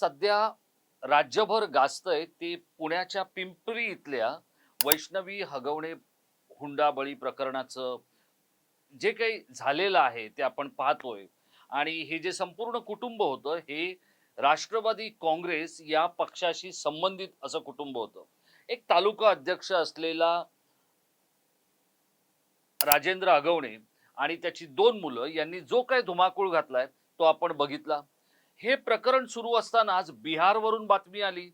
सध्या राज्यभर गाजतंय ते पुण्याच्या पिंपरी इथल्या वैष्णवी हगवणे हुंडाबळी प्रकरणाचं जे काही झालेलं आहे ते आपण पाहतोय. आणि हे जे संपूर्ण कुटुंब होतं हे राष्ट्रवादी काँग्रेस या पक्षाशी संबंधित असं कुटुंब होतं. एक तालुका अध्यक्ष असलेला राजेंद्र अगवणे आणि त्याची दोन मुलं यांनी जो काही धुमाकूळ घातलाय तो आपण बघितला. हे प्रकरण सुरू असताना आज बिहारवरून बातमी आली.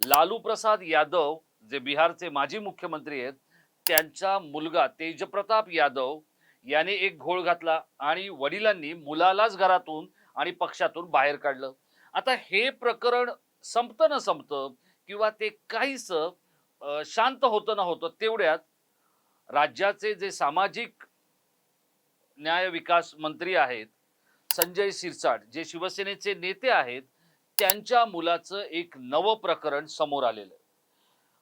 लालू प्रसाद यादव जे बिहारचे माजी मुख्यमंत्री आहेत त्यांचा मुलगा तेजप्रताप यादव याने एक घोळ घातला आणि वडिलांनी मुलालाच घरातून आणि पक्षातून बाहेर काढलं. आता हे प्रकरण संपतं न संपतं किंवा ते काहीच शांत होतं ना होतं तेवढ्यात राज्याचे जे सामाजिक न्याय विकास मंत्री आहेत संजय शिरसाट जे शिवसेनेचे नेते आहेत त्यांच्या मुलाचं एक नवं प्रकरण समोर आलेलं. आहे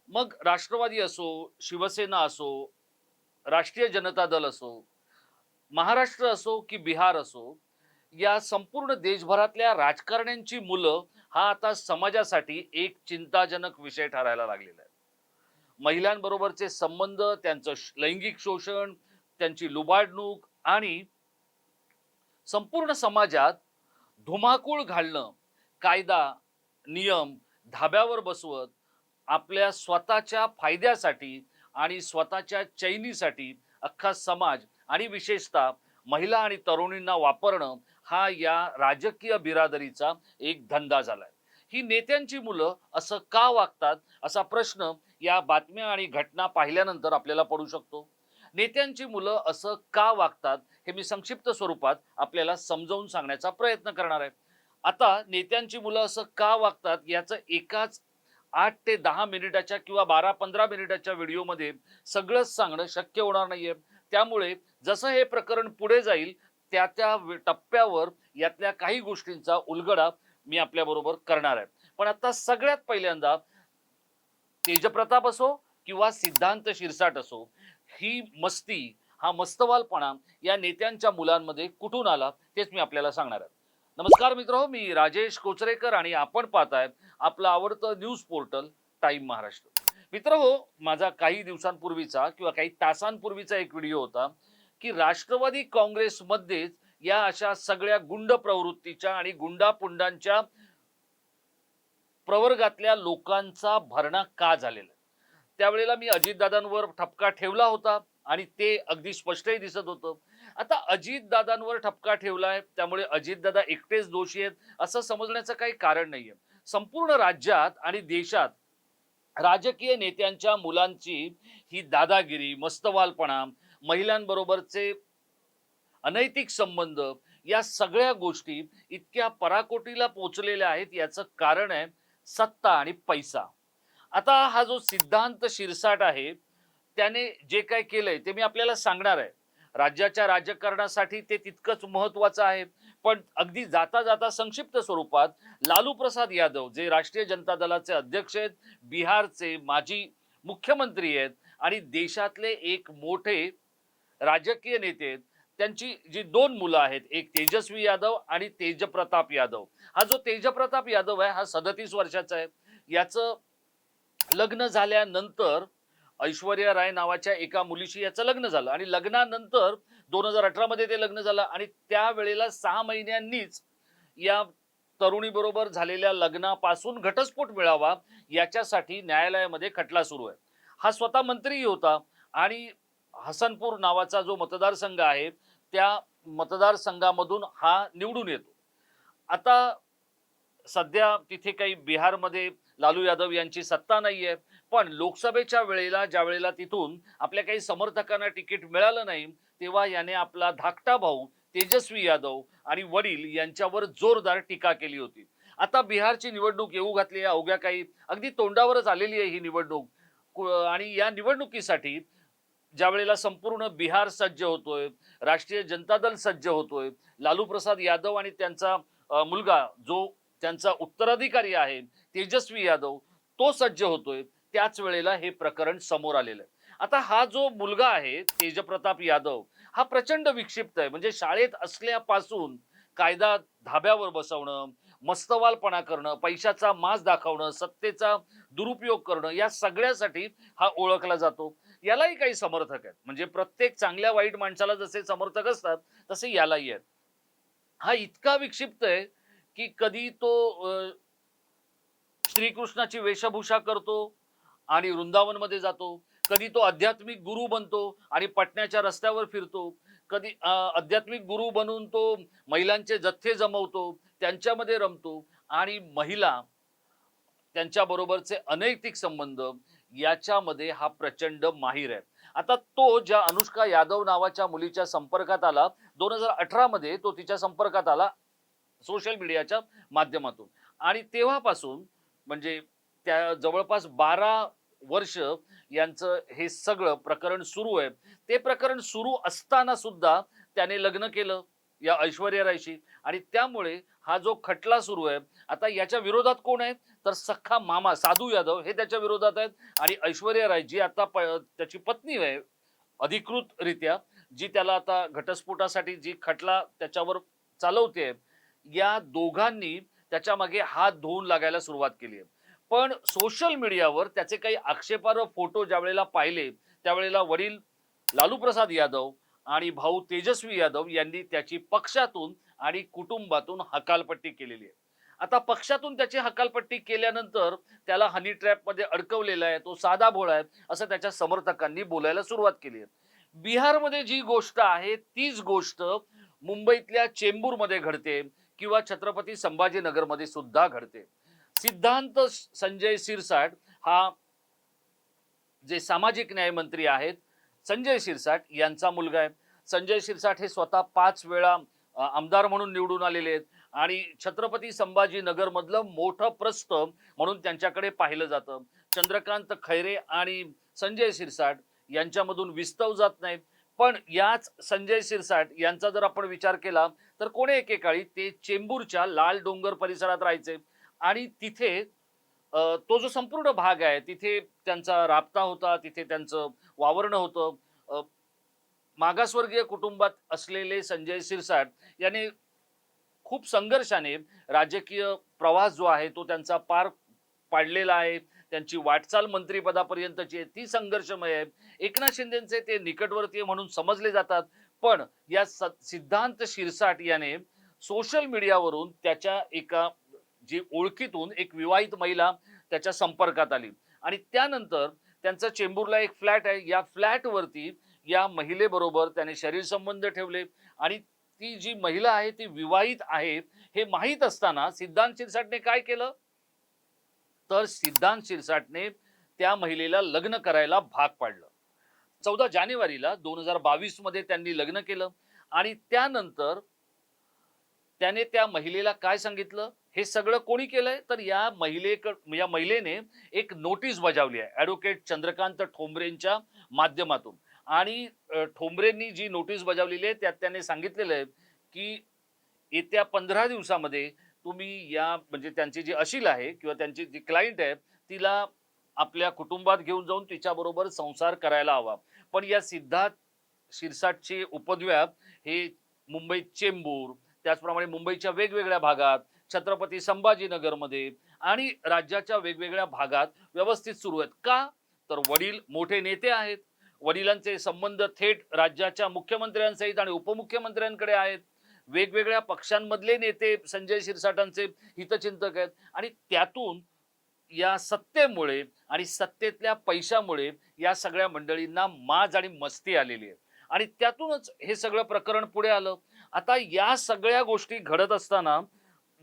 मग राष्ट्रवादी असो शिवसेना असो राष्ट्रीय जनता दल असो महाराष्ट्र असो की बिहार असो या संपूर्ण देशभरातल्या राजकारण्यांची मुलं हा आता समाजासाठी एक चिंताजनक विषय ठरायला लागलेला आहे. महिलांबरोबरचे संबंध त्यांचं लैंगिक शोषण त्यांची लुबाडणूक आणि संपूर्ण समाजात धुमाकूळ घालणं कायदा नियम धाब्यावर बसवत आपल्या स्वतःच्या फायद्यासाठी आणि स्वतःच्या चैनीसाठी अख्खा समाज आणि विशेषतः महिला आणि तरुणींना वापरणं हा या राजकीय बिरादरीचा एक धंदा झालाय. ही नेत्यांची मुलं असं का वागतात असा प्रश्न या बातम्या आणि घटना पाहिल्यानंतर आपल्याला पडू शकतो. नेत्यांची मुलं असं का वागतात हे मी संक्षिप्त स्वरूपात आपल्याला समजावून सांगण्याचा प्रयत्न करणार आहे. आता नेत्यांची मुलं असं का वागतात याचं एकाच आठ ते दहा मिनिटाच्या किंवा बारा पंधरा मिनिटाच्या व्हिडिओमध्ये सगळंच सांगणं शक्य होणार नाहीये. त्यामुळे जसं हे प्रकरण पुढे जाईल त्या त्या टप्प्यावर यातल्या काही गोष्टींचा उलगडा मी आपल्याबरोबर करणार आहे. पण आता सगळ्यात पहिल्यांदा तेजप्रताप असो किंवा सिद्धांत शिरसाट असो ही मस्ती हा मस्तवालपणा या नेत्यांच्या मुलांमध्ये कुठून आला तेच मी आपल्याला सांगणार आहे नमस्कार मित्र मी राजेश कोचरेकर आणि आपण पाहताय आपलं आवडतं न्यूज पोर्टल टाइम महाराष्ट्र मित्र हो माझा काही दिवसांपूर्वीचा किंवा काही तासांपूर्वीचा एक व्हिडिओ होता की राष्ट्रवादी काँग्रेसमध्येच या अशा सगळ्या गुंड प्रवृत्तीच्या आणि गुंडापुंडांच्या प्रवर्गातल्या लोकांचा भरणा का झालेला आहे? त्यावेळेला मी अजितदादांवर ठपका ठेवला होता आणि ते अगदी स्पष्टही दिसत होतं. आता अजितदादांवर ठपका ठेवलाय त्यामुळे अजितदादा एकटेच दोषी आहेत असं समजण्याचं काही कारण नाहीये. संपूर्ण राज्यात आणि देशात राजकीय नेत्यांच्या मुलांची ही दादागिरी मस्तवालपणा महिलांबरोबरचे अनैतिक संबंध या सगळ्या गोष्टी इतक्या पराकोटीला पोचलेल्या आहेत याचं कारण आहे सत्ता आणि पैसा. आता हा जो सिद्धांत शिरसाट आहे त्याने जे काय केलंय ते मी आपल्याला सांगणार आहे. राज्याच्या राजकारणासाठी ते तितकंच महत्वाचं आहे. पण अगदी जाता जाता संक्षिप्त स्वरूपात लालू प्रसाद यादव जे राष्ट्रीय जनता दलाचे अध्यक्ष आहेत बिहारचे माजी मुख्यमंत्री आहेत आणि देशातले एक मोठे राजकीय नेते आहेत त्यांची जी दोन मुलं आहेत एक तेजस्वी यादव आणि तेजप्रताप यादव. हा जो तेजप्रताप यादव आहे हा सदतीस वर्षाचा आहे. याचं लग्न झाल्यानंतर ऐश्वर्या राय नावाच्या एका मुलीशी याचं लग्न झालं. आणि लग्नानंतर दोन हजार अठरा मध्ये ते लग्न झालं. आणि त्यावेळेला सहा महिन्यांनीच या तरुणीबरोबर झालेल्या लग्नापासून घटस्फोट मिळावा याच्यासाठी न्यायालयामध्ये खटला सुरू आहे. हा स्वतः मंत्रीही होता आणि हसनपूर नावाचा जो मतदारसंघ आहे त्या मतदारसंघामधून हा निवडून येतो. आता सध्या तिथे काही बिहारमध्ये लालू यादव यांची सत्ता नाहीये. पण लोकसभेच्या वेळेला ज्या वेळेला तिथून आपल्या काही समर्थकांना तिकीट मिळालं नाही तेव्हा याने आपला धाकटा भाऊ तेजस्वी यादव आणि वडील यांच्यावर जोरदार टीका केली होती. आता बिहारची निवडणूक येऊ घातली आहे अवघ्या काही अगदी तोंडावरच आलेली आहे ही निवडणूक. आणि या निवडणुकीसाठी ज्या वेळेला संपूर्ण बिहार सज्ज होतोय राष्ट्रीय जनता दल सज्ज होतोय लालू प्रसाद यादव आणि त्यांचा मुलगा जो त्यांचा उत्तराधिकारी आहे तेजस्वी यादव तो सज्ज होतोय. त्याच वेळेला हे प्रकरण समोर आलेलं आहे. आता हा जो मुलगा आहे तेजप्रताप यादव हा प्रचंड विक्षिप्त आहे. म्हणजे शाळेत असल्यापासून कायदा धाब्यावर बसवणं मस्तवालपणा करणं पैशाचा मास दाखवणं सत्तेचा दुरुपयोग करणं या सगळ्यासाठी हा ओळखला जातो. यालाही काही समर्थक आहेत. म्हणजे प्रत्येक चांगल्या वाईट माणसाला जसे समर्थक असतात तसे यालाही आहेत. हा इतका विक्षिप्त आहे की कधी तो श्रीकृष्णाची वेशभूषा करतो आणि वृंदावनमध्ये जातो. कधी तो आध्यात्मिक गुरु बनतो आणि पटण्याच्या रस्त्यावर फिरतो. कधी आध्यात्मिक गुरु बनून तो महिलांचे जथ्थे जमवतो त्यांच्यामध्ये रमतो आणि महिला त्यांच्याबरोबरचे अनैतिक संबंध याच्यामध्ये हा प्रचंड माहीर आहे. आता तो ज्या अनुष्का यादव नावाच्या मुलीच्या संपर्कात आला दोन हजार अठरा मध्ये तो तिच्या संपर्कात आला सोशल मीडियाच्या माध्यमातून. आणि तेव्हापासून म्हणजे त्या जवळपास बारा वर्ष यांचं हे सगळं प्रकरण सुरू आहे. ते प्रकरण सुरू असताना सुद्धा त्याने लग्न केलं या ऐश्वर्या रायशी. आणि त्यामुळे हा जो खटला सुरू आहे आता याच्या विरोधात कोण आहे तर सख्खा मामा साधू यादव हे त्याच्या विरोधात आहेत. आणि ऐश्वर्या राय जी आता प- त्याची पत्नी आहे अधिकृतरित्या जी त्याला आता घटस्फोटासाठी जी खटला त्याच्यावर चालवते. या दोघांनी त्याच्यामागे हात धुवून लागायला सुरुवात केली आहे. पण सोशल मीडियावर त्याचे काही आक्षेपार्ह फोटो ज्या वेळेला पाहिले त्यावेळेला वडील लालू प्रसाद यादव आणि भाऊ तेजस्वी यादव यांनी त्याची पक्षातून आणि कुटुंबातून हकालपट्टी केलेली आहे. आता पक्षातून त्याची हकालपट्टी केल्यानंतर त्याला हनी ट्रॅपमध्ये अडकवलेला आहे तो साधा भोळा आहे असं त्याच्या समर्थकांनी बोलायला सुरुवात केली आहे. बिहारमध्ये जी गोष्ट आहे तीच गोष्ट मुंबईतल्या चेंबूरमध्ये घडते. किंवा छत्रपती संभाजीनगरमध्ये सुद्धा घडते. सिद्धांत संजय सिरसाट हा जे सामाजिक न्याय मंत्री आहेत संजय शिरसाट यांचा मुलगा आहे. संजय शिरसाट हे स्वतः पाच वेळा आमदार म्हणून निवडून आलेले आहेत आणि छत्रपती संभाजीनगरमधलं मोठं प्रस्त म्हणून त्यांच्याकडे पाहिलं जातं. चंद्रकांत खैरे आणि संजय शिरसाट यांच्यामधून विस्तव जात नाही पण याच संजय शिरसाट यांचा जर आपण विचार केला तर कोणी एकेकाळी ते चेंबूरच्या लाल डोंगर परिसरात राहायचे. आणि तिथे तो जो संपूर्ण भाग आहे तिथे त्यांचा राबता होता तिथे त्यांचं वावरणं होतं. मागासवर्गीय कुटुंबात असलेले संजय सिरसाट यांनी खूप संघर्षाने राजकीय प्रवास जो आहे तो त्यांचा पार पाडलेला आहे. त्यांची वाटचाल मंत्रिपदापर्यंतची आहे. ती संघर्षमय आहे. एकनाथ शिंदेचे ते निकटवर्तीय म्हणून समजले जातात. पण या स- सिद्धांत शिरसाट याने सोशल मीडियावरून त्याच्या एका जी ओळखीतून एक विवाहित महिला त्याच्या संपर्कात आली. आणि त्यानंतर त्यांचा चेंबूरला एक फ्लॅट आहे. या फ्लॅटवरती या महिलेबरोबर त्याने शरीर संबंध ठेवले. आणि ती जी महिला आहे ती विवाहित आहे हे माहीत असताना सिद्धांत शिरसाटने काय केलं? तर सिद्धांत शिरसाटने त्या महिलेला लग्न करायला भाग पाडलं. चौदा जानेवारीला दोन हजार बावीसमध्ये त्यांनी लग्न केलं. आणि त्यानंतर त्याने त्या महिलेला काय सांगितलं? हे सगळं कोणी केलंय? तर या महिलेक या महिलेने एक नोटीस बजावली आहे ॲडव्होकेट चंद्रकांत ठोंबरेंच्या माध्यमातून. आणि ठोंबरेंनी जी नोटीस बजावलेली आहे त्यात त्याने सांगितलेलं आहे की येत्या पंधरा दिवसामध्ये तुम्ही या म्हणजे त्यांची जी अशील आहे किंवा त्यांची जी क्लायंट आहे तिला आपल्या कुटुंबात घेऊन जाऊन तिच्याबरोबर संसार करायला हवा. पण या सिद्धार्थ शिरसाटचे उपद्व्याप हे मुंबईत चेंबूर त्याचप्रमाणे मुंबईच्या वेगवेगळ्या भागात छत्रपती संभाजीनगरमध्ये आणि राज्याच्या वेगवेगळ्या भागात व्यवस्थित सुरू आहेत. का? तर वडील मोठे नेते आहेत. वडिलांचे संबंध थेट राज्याच्या मुख्यमंत्र्यांसहित आणि उपमुख्यमंत्र्यांकडे आहेत. वेगवेगळ्या पक्षांमधले नेते संजय शिरसाटांचे हितचिंतक आहेत. आणि त्यातून या सत्तेमुळे आणि सत्तेतल्या पैशामुळे या सगळ्या मंडळींना माज आणि मस्ती आलेली आहे. आणि त्यातूनच हे सगळं प्रकरण पुढे आलं. आता या सगळ्या गोष्टी घडत असताना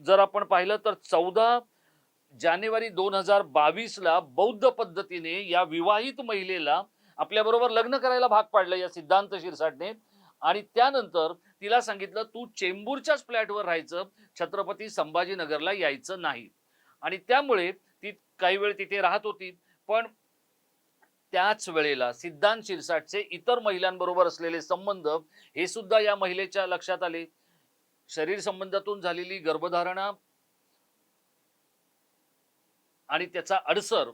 जर आपण पाहिलं तर चौदा जानेवारी दोन हजार बावीसला बौद्ध पद्धतीने या विवाहित महिलेला आपल्याबरोबर लग्न करायला भाग पाडलं या सिद्धांत शिरसाटने. आणि त्यानंतर तिला सांगितलं तू चेंबूरच्याच फ्लॅटवर राहायचं छत्रपती संभाजीनगरला यायचं नाही. आणि त्यामुळे काही वेळ तिथे राहत होती. पण त्याच वेळेला सिद्धांत शिरसाटचे इतर महिलांबरोबर असलेले संबंध हे सुद्धा या महिलेच्या लक्षात आले. शरीर संबंधातून झालेली गर्भधारणा आणि त्याचा अडसर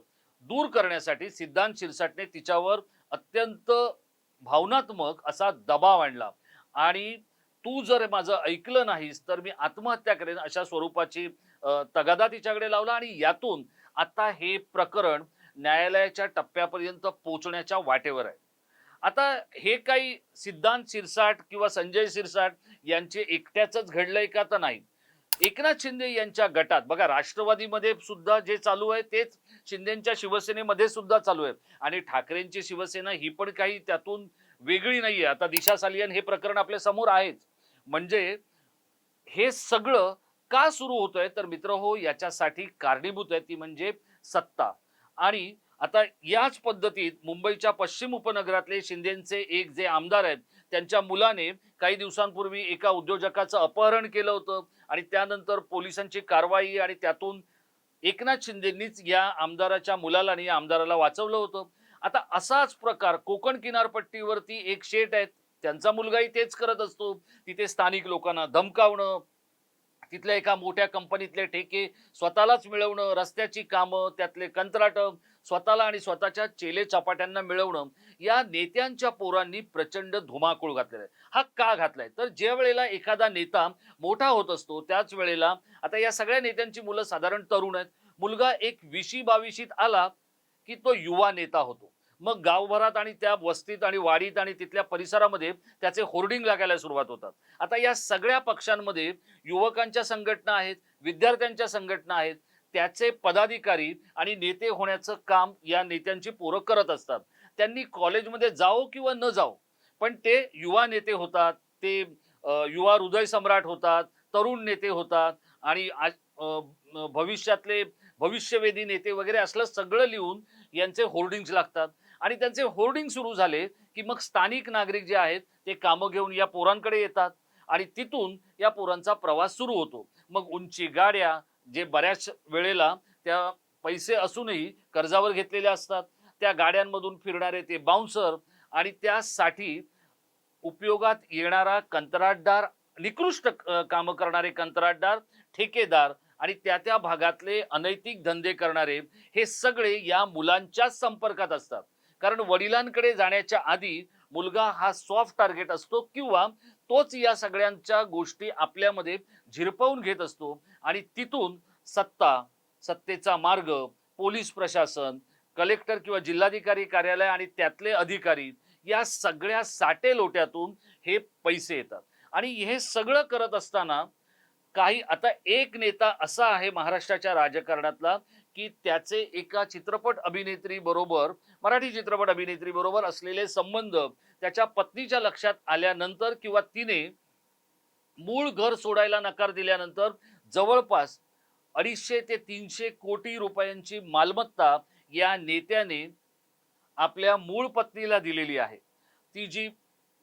दूर करण्यासाठी सिद्धांत शिरसाटने तिच्यावर अत्यंत भावनात्मक असा दबाव आणला. आणि तू जर माझं ऐकलं नाहीस तर मी आत्महत्या करेन अशा स्वरूपाची तगादा तिच्याकडे लावला आणि यातून आता हे प्रकरण न्यायालयाच्या टप्प्यापर्यंत पोहोचण्याच्या वाटेवर आहे. आता हे काही सिद्धांत शिरसाट किंवा संजय शिरसाट यांचे एकट्याच घडलंय का तर नाही. एकनाथ शिंदे यांच्या गटात बघा राष्ट्रवादीमध्ये सुद्धा जे चालू आहे तेच शिंदेच्या शिवसेनेमध्ये सुद्धा चालू आहे. आणि ठाकरेंची शिवसेना ही पण काही त्यातून वेगळी नाहीये. आता दिशा सालियन हे प्रकरण आपल्यासमोर आहेच. म्हणजे हे सगळं का सुरू होतंय? तर मित्र हो याच्यासाठी कारणीभूत आहे ती म्हणजे सत्ता. आणि आता याच पद्धतीत मुंबईच्या पश्चिम उपनगरातले शिंदेचे एक जे आमदार आहेत त्यांच्या मुलाने काही दिवसांपूर्वी एका उद्योजकाचं अपहरण केलं होतं आणि त्यानंतर पोलिसांची कारवाई आणि त्यातून एकनाथ शिंदेंनीच या आमदाराच्या मुलाला आणि या आमदाराला वाचवलं होतं. आता असाच प्रकार कोकण किनारपट्टीवरती एक शेट आहेत त्यांचा मुलगाही तेच करत असतो. तिथे स्थानिक लोकांना धमकावणं तिथल्या एका मोठ्या कंपनीतले ठेके स्वतःलाच मिळवणं रस्त्याची कामं त्यातले कंत्राट स्वतःला आणि स्वतःच्या चेले चपाट्यांना मिळवणं या नेत्यांच्या पोरांनी प्रचंड धुमाकूळ घातलेला आहे. हा का घातलाय? तर ज्या वेळेला एखादा नेता मोठा होत असतो त्याच वेळेला आता या सगळ्या नेत्यांची मुलं साधारण तरुण आहेत. मुलगा एक विशी बाविशीत आला की तो युवा नेता होतो. मग गावभरात आणि त्या वस्तीत आणि वाडीत आणि तिथल्या परिसरामध्ये त्याचे होर्डिंग लागायला सुरुवात होतात. आता या सगळ्या पक्षांमध्ये युवकांच्या संघटना आहेत विद्यार्थ्यांच्या संघटना आहेत त्याचे पदाधिकारी आणि नेते होण्याचं काम या नेत्यांची पोरं करत असतात. त्यांनी कॉलेजमध्ये जाओ किंवा न जाओ पण ते युवा नेते होतात ते युवा हृदय सम्राट होतात तरुण नेते होतात आणि आज, भविष्यातले भविष्यवेधी नेते वगैरे असलं सगळं लिहून यांचे होर्डिंग्स लागतात. आणि त्यांचे होर्डिंग सुरू झाले की मग स्थानिक नागरिक जे आहेत ते कामं घेऊन या पोरांकडे येतात. आणि तिथून या पोरांचा प्रवास सुरू होतो. मग उंची गाड्या जे बऱ्याच वेळेला त्या पैसे असूनही कर्जावर घेतलेल्या असतात. त्या गाड्यांमधून फिरणारे ते बाउन्सर आणि त्यासाठी उपयोगात येणारा कंत्राटदार निकृष्ट कामं करणारे कंत्राटदार ठेकेदार आणि त्या त्या भागातले अनैतिक धंदे करणारे हे सगळे या मुलांच्याच संपर्कात असतात. कारण वडिलांकडे जाण्याच्या आधी मुलगा हा सॉफ्ट टार्गेट असतो किंवा तोच या सगळ्यांच्या गोष्टी आपल्यामध्ये झिरपवून घेत असतो. आणि तिथून सत्ता सत्तेचा मार्ग पोलीस प्रशासन कलेक्टर किंवा जिल्हाधिकारी कार्यालय आणि त्यातले अधिकारी या सगळ्या साटे लोट्यातून हे पैसे येतात. आणि हे सगळं करत असताना काही आता एक नेता असा आहे महाराष्ट्राच्या राजकारणातला की त्याचे एका चित्रपट अभिनेत्री बरोबर मराठी चित्रपट अभिनेत्री बरोबर असलेले संबंध त्याच्या पत्नीच्या लक्षात आल्यानंतर किंवा तिने मूळ घर सोडायला नकार दिल्यानंतर जवळपास अडीचशे ते तीनशे कोटी रुपयांची मालमत्ता या नेत्याने आपल्या मूळ पत्नीला दिलेली आहे. ती जी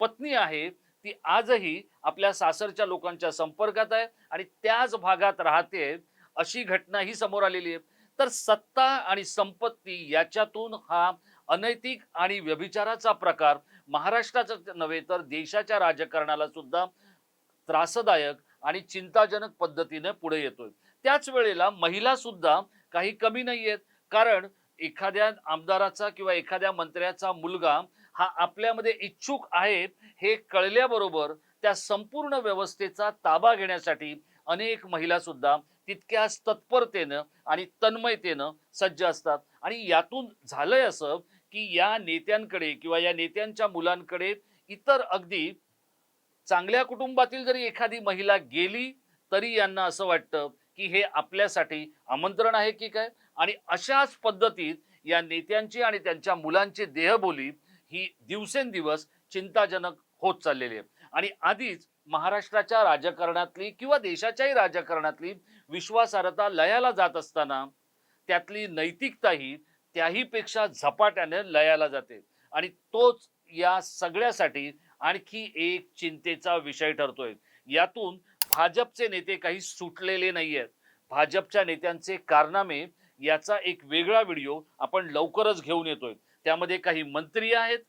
पत्नी आहे ती आजही आपल्या सासरच्या लोकांच्या संपर्कात आहे आणि त्याच भागात राहते अशी घटना ही समोर आलेली आहे. तर सत्ता आणि संपत्ती याच्यातून हा अनैतिक आणि व्यभिचाराचा प्रकार महाराष्ट्राचा नव्हे तर देशाच्या राजकारणाला सुद्धा त्रासदायक आणि चिंताजनक पद्धतीने पुढे येतोय. त्याच वेळेला महिला सुद्धा काही कमी नाही आहेत कारण एखाद्या आमदाराचा किंवा एखाद्या मंत्र्याचा मुलगा हा आपल्यामध्ये इच्छुक आहेत हे कळल्याबरोबर त्या संपूर्ण व्यवस्थेचा ताबा घेण्यासाठी अनेक महिला सुद्धा तितक्याच तत्परतेनं आणि तन्मयतेनं सज्ज असतात. आणि यातून झालंय असं की या नेत्यांकडे किंवा या नेत्यांच्या मुलांकडे इतर अगदी चांगल्या कुटुंबातील जरी एखादी महिला गेली तरी यांना असं वाटतं की हे आपल्यासाठी आमंत्रण आहे की काय? आणि अशाच पद्धतीत या नेत्यांची आणि त्यांच्या मुलांची देहबोली ही दिवसेंदिवस चिंताजनक होत चाललेली आहे. आणि आधीच महाराष्ट्राच्या राजकारणातली किंवा देशाच्याही राजकारणातली विश्वासार्हता लयाला जात असताना त्यातली नैतिकताही त्याहीपेक्षा झपाट्याने लयाला जाते. आणि तोच या सगळ्यासाठी आणखी एक चिंतेचा विषय ठरतोय. यातून भाजपचे नेते काही सुटलेले नाही आहेत भाजपच्या नेत्यांचे कारनामे याचा एक वेगळा व्हिडिओ आपण लवकरच घेऊन येतोय. त्यामध्ये काही मंत्री आहेत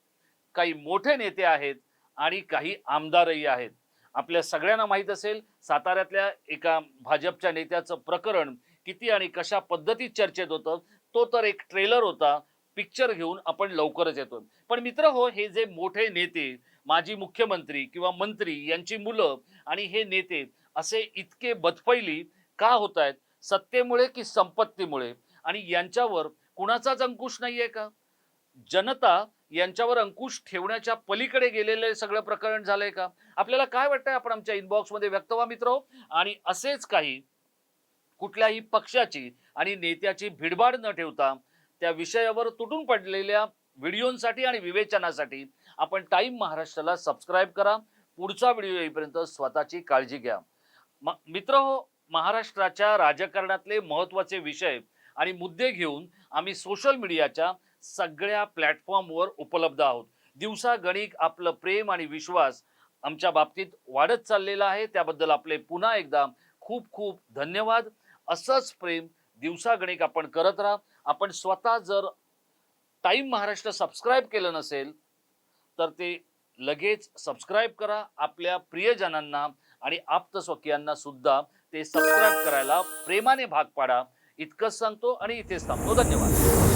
काही मोठे नेते आहेत आणि काही आमदारही आहेत. आपल्या सगळ्यांना माहीत असेल साताऱ्यातल्या एका भाजपच्या नेत्याचं प्रकरण किती आणि कशा पद्धतीत चर्चेत होतं तो तर एक ट्रेलर होता. पिक्चर घेऊन आपण लवकरच येतो. पण मित्र हो हे जे मोठे नेते माजी मुख्यमंत्री किंवा मंत्री यांची मुलं आणि हे नेते असे इतके बदफैली का होत आहेत सत्तेमुळे की संपत्तीमुळे? आणि यांच्यावर कुणाचाच अंकुश नाहीये का? जनता यांच्यावर अंकुश ठेवण्याच्या पलीकडे गेलेले सगळं प्रकरण झालंय का? आपल्याला काय वाटतंय आपण आमच्या इनबॉक्समध्ये व्यक्त व्हा मित्र? आणि असेच काही कुठल्याही पक्षाची आणि नेत्याची भिडभाड न ठेवता त्या विषयावर तुटून पडलेल्या व्हिडिओंसाठी आणि विवेचनासाठी आपण टाईम महाराष्ट्राला सबस्क्राईब करा. पुढचा व्हिडिओ येईपर्यंत स्वतःची काळजी घ्या. म मित्र हो महाराष्ट्राच्या राजकारणातले महत्त्वाचे विषय आणि मुद्दे घेऊन आम्ही सोशल मीडियाच्या सगळ्या प्लॅटफॉर्मवर उपलब्ध आहोत. दिवसागणिक आपलं प्रेम आणि विश्वास आमच्या बाबतीत वाढत चाललेला आहे. त्याबद्दल आपले पुन्हा एकदा खूप खूप धन्यवाद. असंच प्रेम दिवसागणिक आपण करत राहा. आपण स्वतः जर टाईम महाराष्ट्र सबस्क्राईब केलं नसेल तर ते लगेच सबस्क्राईब करा. आपल्या प्रियजनांना आणि आप्तस्वकीयांना सुद्धा ते सबस्क्राईब करायला प्रेमाने भाग पाडा. इतकंच सांगतो आणि इथेच थांबतो. धन्यवाद.